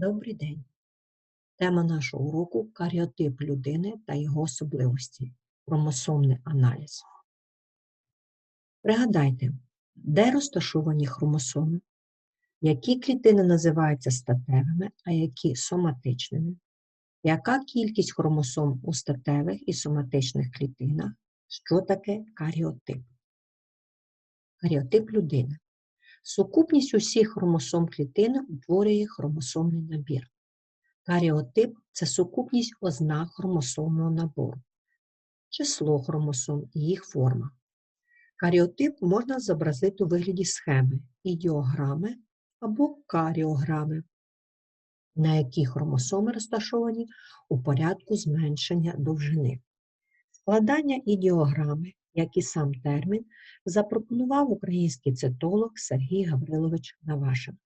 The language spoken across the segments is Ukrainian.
Добрий день. Тема нашого уроку каріотип людини та його особливості. Хромосомний аналіз. Пригадайте, де розташовані хромосоми, які клітини називаються статевими, а які соматичними, яка кількість хромосом у статевих і соматичних клітинах, що таке каріотип? Каріотип людини. Сукупність усіх хромосом клітини утворює хромосомний набір. Каріотип це сукупність ознак хромосомного набору, число хромосом і їх форма. Каріотип можна зобразити у вигляді схеми, ідіограми або каріограми, на які хромосоми розташовані у порядку зменшення довжини. Складання ідіограми, як і сам термін, запропонував український цитолог Сергій Гаврилович Навашин.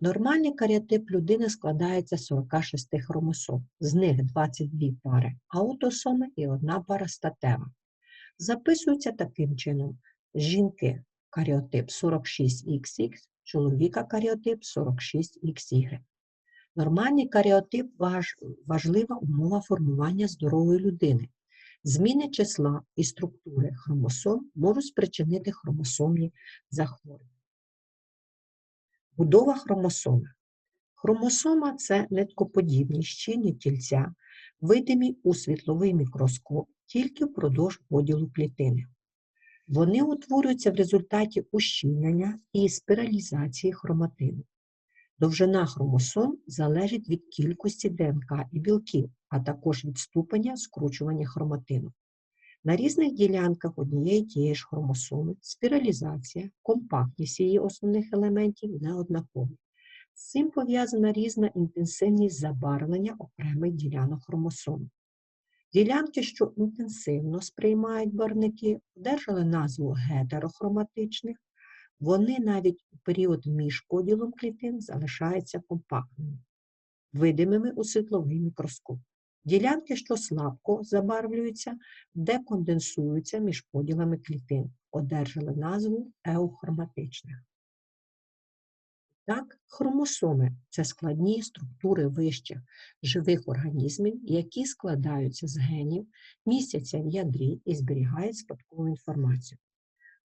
Нормальний каріотип людини складається з 46 хромосом, з них 22 пари аутосоми і одна пара статева. Записуються таким чином: жінки каріотип 46XX, чоловіка каріотип 46XY. Нормальний каріотип важ, важлива умова формування здорової людини. Зміни числа і структури хромосом можуть спричинити хромосомні захворювання. Будова хромосоми. Хромосома це ниткоподібні щільні тільця, видимі у світловий мікроскоп тільки впродовж поділу клітини. Вони утворюються в результаті ущільнення і спіралізації хроматину. Довжина хромосом залежить від кількості ДНК і білків, а також від ступеня скручування хроматину. На різних ділянках однієї тієї ж хромосоми спіралізація, компактність її основних елементів неоднакові. З цим пов'язана різна інтенсивність забарвлення окремих ділянок хромосом. Ділянки, що інтенсивно сприймають барвники, одержали назву гетерохроматичних, вони навіть у період між поділом клітин залишаються компактними, видимими у світловий мікроскоп. Ділянки, що слабко забарвлюються, деконденсуються між поділами клітин, одержали назву еухроматичних. Так, хромосоми це складні структури вищих живих організмів, які складаються з генів, містяться в ядрі і зберігають спадкову інформацію.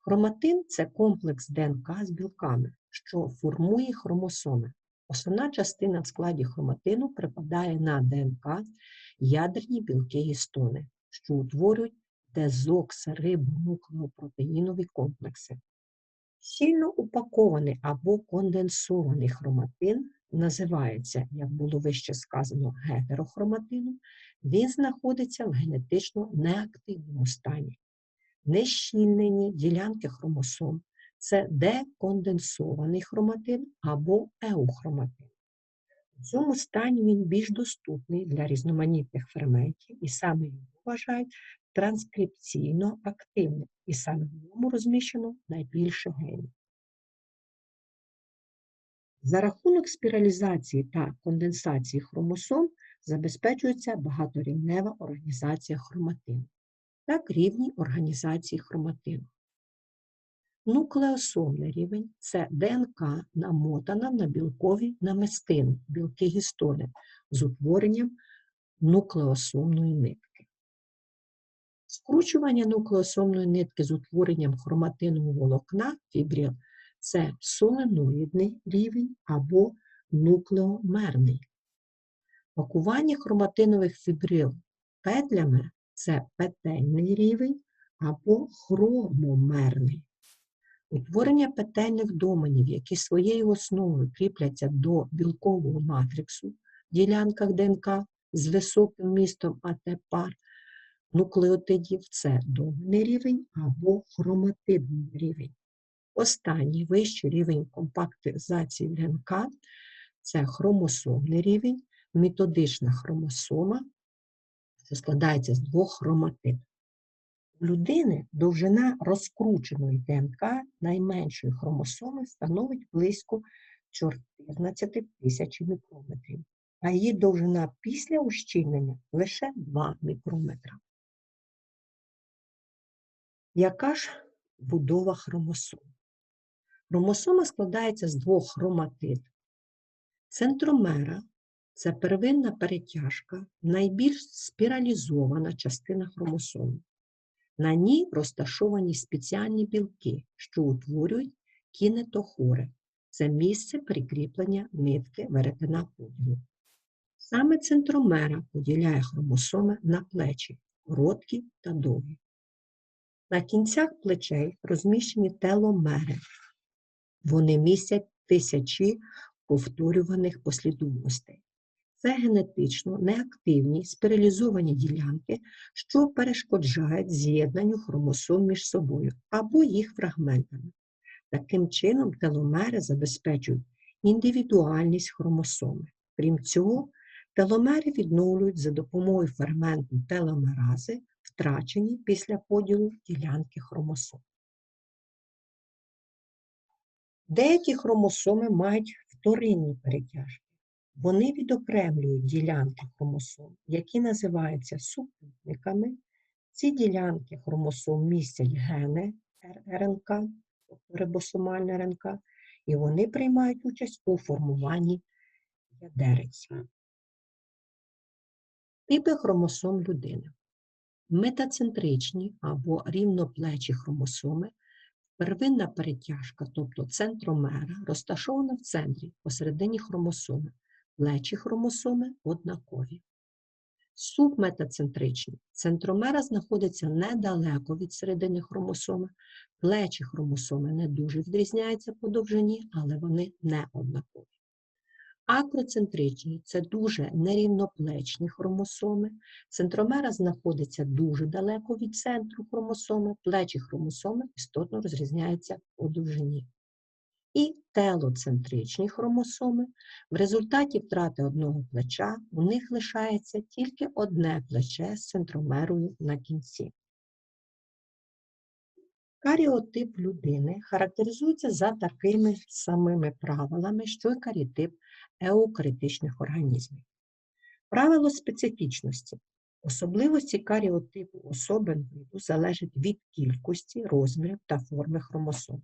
Хроматин це комплекс ДНК з білками, що формує хромосоми. Основна частина в складі хроматину припадає на ДНК ядерні білки гістони, що утворюють дезоксирибонуклеопротеїнові комплекси. Сильно упакований або конденсований хроматин називається, як було вище сказано, гетерохроматином, він знаходиться в генетично неактивному стані. Нещільнені ділянки хромосом це деконденсований хроматин або еухроматин. У цьому стані він більш доступний для різноманітних ферментів і саме його вважають транскрипційно активним, і саме в ньому розміщено найбільше генів. За рахунок спіралізації та конденсації хромосом забезпечується багаторівнева організація хроматину. Так рівні організації хроматину. Нуклеосомний рівень це ДНК намотана на білкові намистини, білки гістони з утворенням нуклеосомної нитки. Скручування нуклеосомної нитки з утворенням хроматинового волокна фібрил це соленоїдний рівень або нуклеомерний. Пакування хроматинових фібрил петлями це петельний рівень або хромомерний. Утворення петельних доменів, які своєю основою кріпляться до білкового матриксу в ділянках ДНК з високим містом АТ-пар, нуклеотидів це доменний рівень або хроматидний рівень. Останній вищий рівень компактизації ДНК це хромосомний рівень, методична хромосома, що складається з двох хроматид. У людини довжина розкрученої ДНК найменшої хромосоми становить близько 14 тисяч мікрометрів, а її довжина після ущільнення лише 2 мікрометра. Яка ж будова хромосом? Хромосома складається з двох хроматид. Центромера це первинна перетяжка, найбільш спіралізована частина хромосоми. На ній розташовані спеціальні білки, що утворюють кінетохори. Це місце прикріплення нитки веретена поділу. Саме центромера поділяє хромосоми на плечі, короткі та довгі. На кінцях плечей розміщені теломери. Вони містять тисячі повторюваних послідовностей. Це генетично неактивні спіралізовані ділянки, що перешкоджають з'єднанню хромосом між собою або їх фрагментами. Таким чином, теломери забезпечують індивідуальність хромосоми. Крім цього, теломери відновлюють за допомогою ферменту теломерази, втрачені після поділу ділянки хромосом. Деякі хромосоми мають вторинні перетяжки. Вони відокремлюють ділянки хромосом, які називаються супутниками. Ці ділянки хромосом містять гени РНК, тобто рибосомальна РНК, і вони приймають участь у формуванні ядериць. Типи хромосом людини. Метацентричні або рівноплечі хромосоми Первинна перетяжка, тобто центромера, розташована в центрі посередині хромосоми. Плечі хромосоми однакові. Субметацентричні. Центромера знаходиться недалеко від середини хромосоми. Плечі хромосоми не дуже відрізняються по довжині, але вони не однакові. Акроцентричні це дуже нерівноплечні хромосоми. Центромера знаходиться дуже далеко від центру хромосоми, плечі хромосоми істотно розрізняються у довжині. І телоцентричні хромосоми. В результаті втрати одного плеча у них лишається тільки одне плече з центромерою на кінці. Каріотип людини характеризується за такими самими правилами, що й каріотип еукарітичних організмів. Правило специфічності. Особливості каріотипу особин виду залежать від кількості, розмірів та форми хромосом.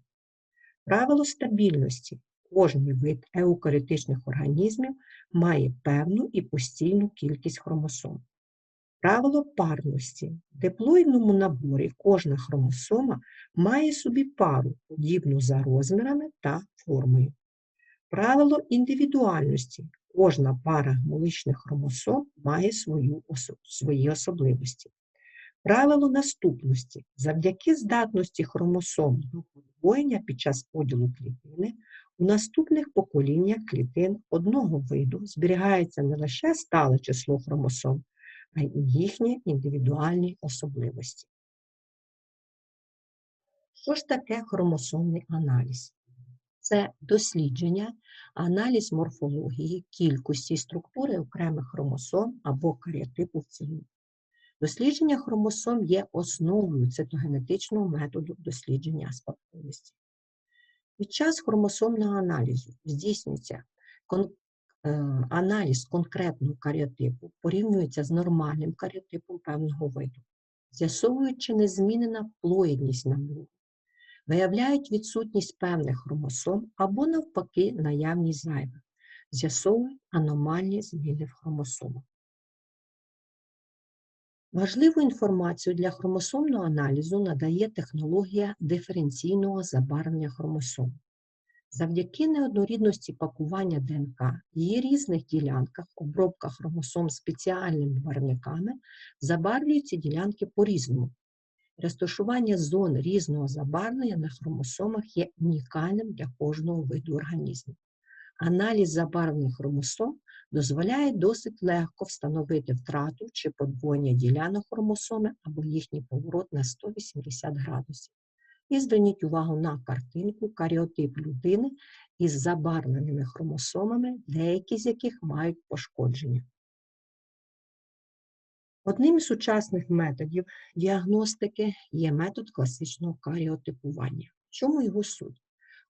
Правило стабільності. Кожний вид еукарітичних організмів має певну і постійну кількість хромосом. Правило парності. В диплоїдному наборі кожна хромосома має собі пару, подібну за розмірами та формою. Правило індивідуальності. Кожна пара молочних хромосом має свою, свої особливості. Правило наступності. Завдяки здатності хромосом до подвоєння під час поділу клітини у наступних поколіннях клітин одного виду зберігається не лише стале число хромосом, а й їхні індивідуальні особливості. Що ж таке хромосомний аналіз? Це дослідження, аналіз морфології, кількості структури окремих хромосом або каріотипу в цілому. Дослідження хромосом є основою цитогенетичного методу дослідження спадковості. Під час хромосомного аналізу здійснюється Е, аналіз конкретного каріотипу порівнюється з нормальним каріотипом певного виду, з'ясовують, чи не змінена плоїдність набору, виявляють відсутність певних хромосом або, навпаки, наявність зайвих, з'ясовують аномальні зміни в хромосомах. Важливу інформацію для хромосомного аналізу надає технологія диференційного забарвлення хромосом. Завдяки неоднорідності пакування ДНК, її різних ділянках, обробка хромосом спеціальними барвниками забарвлюються ділянки по-різному. Розташування зон різного забарвлення на хромосомах є унікальним для кожного виду організму. Аналіз забарвлених хромосом дозволяє досить легко встановити втрату чи подвоєння ділянок хромосоми або їхній поворот на 180 градусів. І зверніть увагу на картинку каріотип людини із забарвленими хромосомами, деякі з яких мають пошкодження. Одним із сучасних методів діагностики є метод класичного каріотипування. В чому його суть?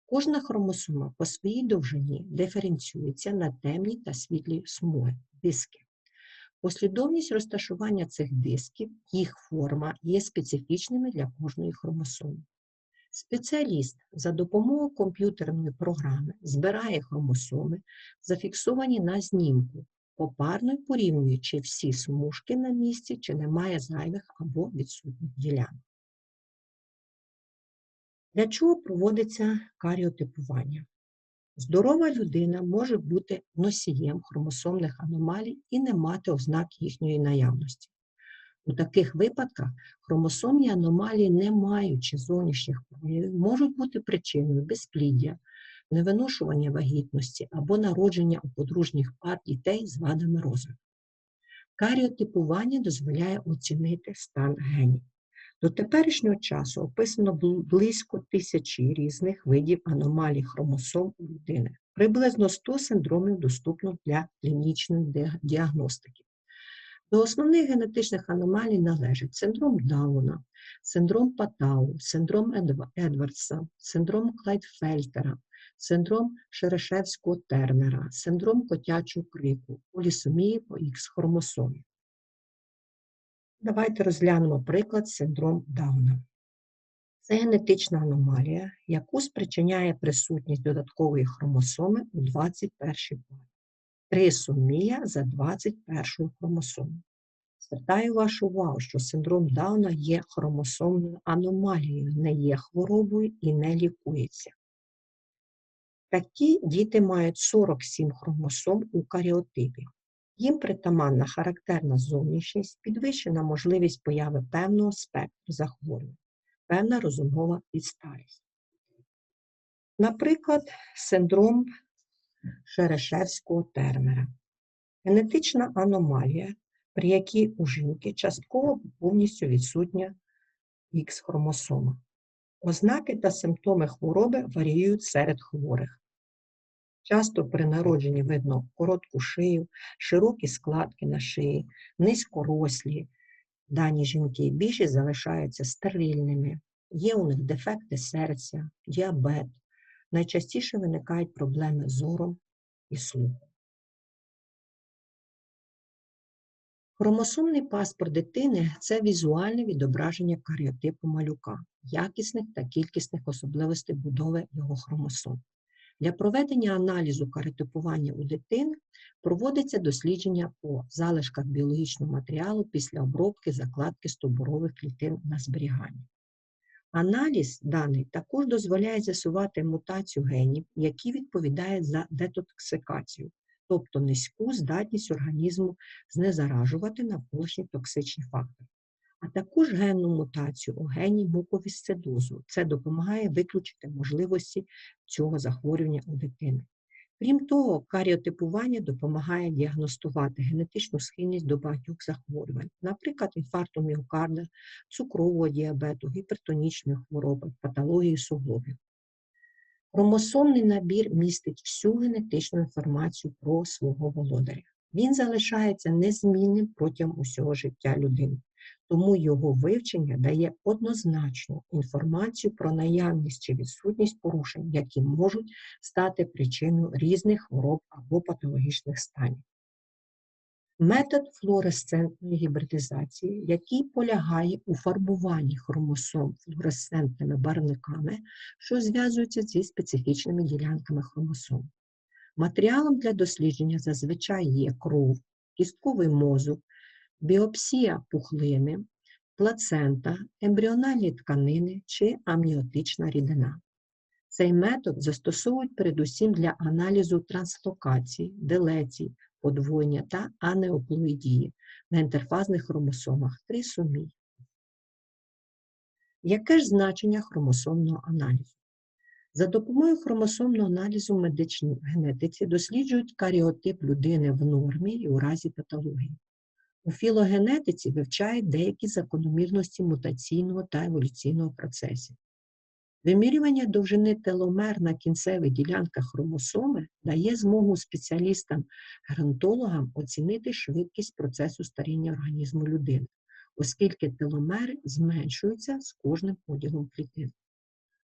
Кожна хромосома по своїй довжині диференціюється на темні та світлі смуги, диски. Послідовність розташування цих дисків, їх форма є специфічними для кожної хромосоми. Спеціаліст за допомогою комп'ютерної програми збирає хромосоми, зафіксовані на знімку, попарно й порівнює, чи всі смужки на місці, чи немає зайвих або відсутніх ділянок. Для чого проводиться каріотипування? Здорова людина може бути носієм хромосомних аномалій і не мати ознак їхньої наявності. У таких випадках хромосомні аномалії, не маючи зовнішніх проявів, можуть бути причиною безпліддя, невиношування вагітності або народження у подружніх пар дітей з вадами розвитку. Каріотипування дозволяє оцінити стан генів. До теперішнього часу описано близько тисячі різних видів аномалій хромосом у людини. Приблизно 100 синдромів доступно для клінічної діагностики. До основних генетичних аномалій належать синдром Дауна, синдром Патау, синдром Едвардса, синдром Клайдфельтера, синдром Шерешевського тернера, синдром котячого крику, полісомії по Х-хромосомі. Давайте розглянемо приклад синдром Дауна. Це генетична аномалія, яку спричиняє присутність додаткової хромосоми у 21 парі. Трисомія за 21 хромосому. Звертаю вашу увагу, що синдром Дауна є хромосомною аномалією, не є хворобою і не лікується. Такі діти мають 47 хромосом у каріотипі. Їм притаманна характерна зовнішність, підвищена можливість появи певного спектру захворювань, певна розумова відсталість. Наприклад, синдром Шерешевського термера. Генетична аномалія, при якій у жінки частково повністю відсутня Х-хромосома. Ознаки та симптоми хвороби варіюють серед хворих. Часто при народженні видно коротку шию, широкі складки на шиї, низькорослі. Дані жінки більшість залишаються стерильними, є у них дефекти серця, діабет. Найчастіше виникають проблеми зором і слухом. Хромосомний паспорт дитини це візуальне відображення каріотипу малюка, якісних та кількісних особливостей будови його хромосом. Для проведення аналізу каротипування у дитини проводиться дослідження по залишках біологічного матеріалу після обробки закладки стовбурових клітин на зберігання. Аналіз даний також дозволяє з'ясувати мутацію генів, які відповідають за детоксикацію, тобто низьку здатність організму знезаражувати навколишні токсичні фактори а також генну мутацію у гені муковісцидозу. Це допомагає виключити можливості цього захворювання у дитини. Крім того, каріотипування допомагає діагностувати генетичну схильність до багатьох захворювань, наприклад, інфаркту міокарда, цукрового діабету, гіпертонічної хвороби, патології суглобів. Хромосомний набір містить всю генетичну інформацію про свого володаря. Він залишається незмінним протягом усього життя людини тому його вивчення дає однозначну інформацію про наявність чи відсутність порушень, які можуть стати причиною різних хвороб або патологічних станів. Метод флуоресцентної гібридизації, який полягає у фарбуванні хромосом флуоресцентними барвниками, що зв'язуються зі специфічними ділянками хромосом. Матеріалом для дослідження зазвичай є кров, кістковий мозок, біопсія пухлини, плацента, ембріональні тканини чи амніотична рідина. Цей метод застосовують передусім для аналізу транслокації, делецій, подвоєння та анеоплоїдії на інтерфазних хромосомах трисомій. Яке ж значення хромосомного аналізу? За допомогою хромосомного аналізу в медичній генетиці досліджують каріотип людини в нормі і у разі патології. У філогенетиці вивчають деякі закономірності мутаційного та еволюційного процесів. Вимірювання довжини теломер на кінцевих ділянках хромосоми дає змогу спеціалістам-геронтологам оцінити швидкість процесу старіння організму людини, оскільки теломери зменшуються з кожним поділом клітин.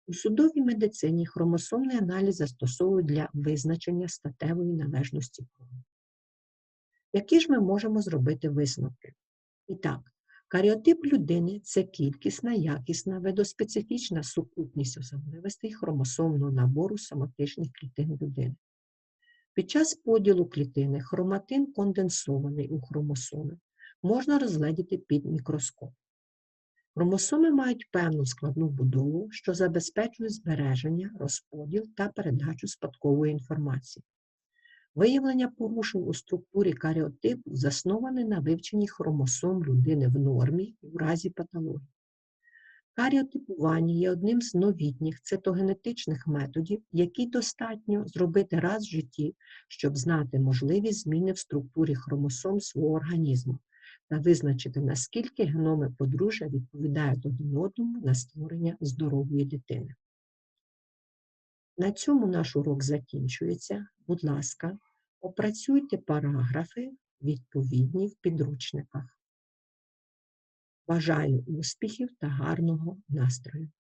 У судовій медицині хромосомний аналіз застосовують для визначення статевої належності крові. Які ж ми можемо зробити висновки? І так, Каріотип людини це кількісна, якісна, видоспецифічна сукупність особливостей хромосомного набору соматичних клітин людини. Під час поділу клітини хроматин конденсований у хромосоми можна розгледіти під мікроскоп. Хромосоми мають певну складну будову, що забезпечує збереження, розподіл та передачу спадкової інформації. Виявлення порушень у структурі каріотипу засноване на вивченні хромосом людини в нормі в разі патології. Каріотипування є одним з новітніх цитогенетичних методів, які достатньо зробити раз в житті, щоб знати можливі зміни в структурі хромосом свого організму та визначити, наскільки геноми подружжя відповідають один одному на створення здорової дитини. На цьому наш урок закінчується. Будь ласка, опрацюйте параграфи відповідні в підручниках. Бажаю успіхів та гарного настрою!